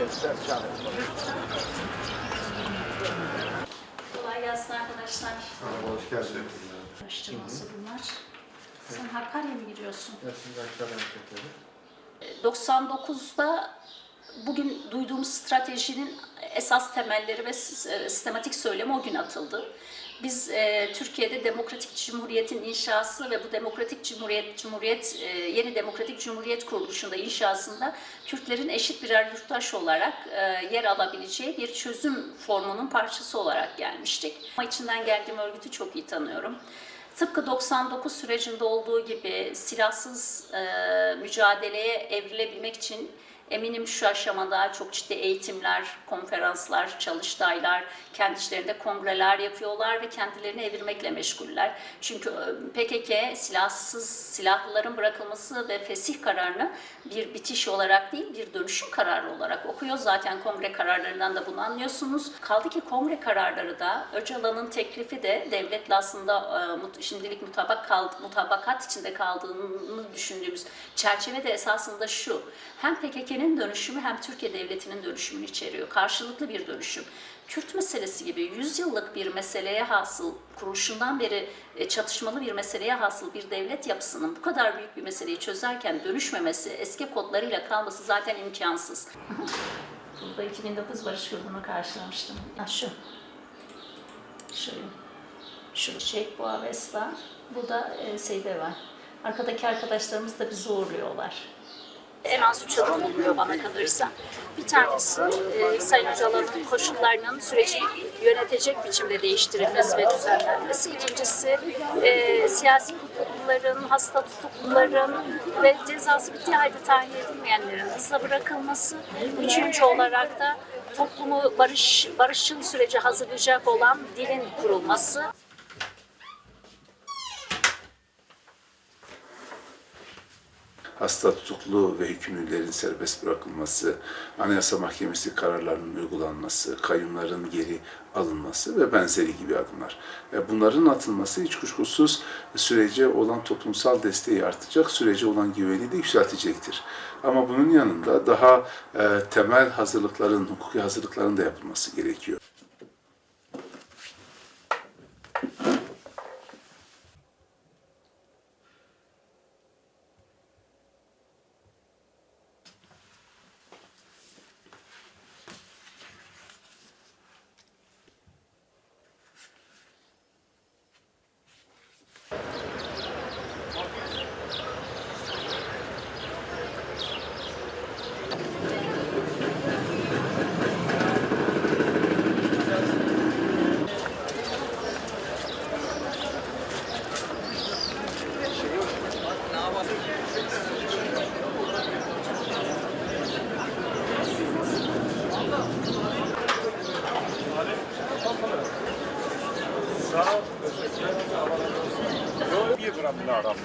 Evet, Sercan. Kolay gelsin arkadaşlar. Merhaba, hoş geldiniz. Araştırması bunlar. Sen Hakkari'ye mi gidiyorsun? Evet, aşağıdan çekelim. 99'da bugün duyduğumuz stratejinin esas temelleri ve e, sistematik söylemi o gün atıldı. Biz e, Türkiye'de demokratik cumhuriyetin inşası ve bu demokratik cumhuriyet, cumhuriyet e, yeni demokratik cumhuriyet kuruluşunda inşasında Kürtlerin eşit birer yurttaş olarak e, yer alabileceği bir çözüm formunun parçası olarak gelmiştik. Ama içinden geldiğim örgütü çok iyi tanıyorum. Tıpkı 99 sürecinde olduğu gibi silahsız e, mücadeleye evrilebilmek için eminim şu aşamada çok ciddi eğitimler, konferanslar, çalıştaylar, kendi içlerinde kongreler yapıyorlar ve kendilerini evirmekle meşguller. Çünkü e, PKK silahsız silahlıların bırakılması ve fesih kararını bir bitiş olarak değil bir dönüşüm kararı olarak okuyor. Zaten kongre kararlarından da bunu anlıyorsunuz. Kaldı ki kongre kararları da Öcalan'ın teklifi de devletle aslında e, şimdilik mutabak kaldı, mutabakat içinde kaldığını düşündüğümüz çerçeve de esasında şu. Hem PKK'nın dönüşümü hem Türkiye Devleti'nin dönüşümünü içeriyor. Karşılıklı bir dönüşüm. Kürt meselesi gibi 100 yıllık bir meseleye hasıl, kuruluşundan beri e, çatışmalı bir meseleye hasıl bir devlet yapısının bu kadar büyük bir meseleyi çözerken dönüşmemesi, eski kodlarıyla kalması zaten imkansız. Burada 2009 Barış Yurdu'nu karşılamıştım. Ha, şu. Şu. Şu Çiçek Boğa Vesla. Bu da e, Seyde var. Arkadaki arkadaşlarımız da bizi uğurluyorlar. En az üç adım oluyor bana kalırsa. Bir tanesi e, Sayın Öcalan'ın koşullarının süreci yönetecek biçimde değiştirilmesi ve düzenlenmesi. İkincisi e, siyasi tutukluların, hasta tutukluların ve cezası bittiği halde tahliye edilmeyenlerin hızla bırakılması. Üçüncü olarak da toplumu barış barışçıl sürece hazırlayacak olan dilin kurulması. Hasta tutuklu ve hükümlülerin serbest bırakılması, Anayasa Mahkemesi kararlarının uygulanması, kayyumların geri alınması ve benzeri gibi adımlar. E, Bunların atılması hiç kuşkusuz sürece olan toplumsal desteği artacak, sürece olan güveni de yükseltecektir. Ama bunun yanında daha e, temel hazırlıkların, hukuki hazırlıkların da yapılması gerekiyor. Sağ ol. Bir gramını aramış.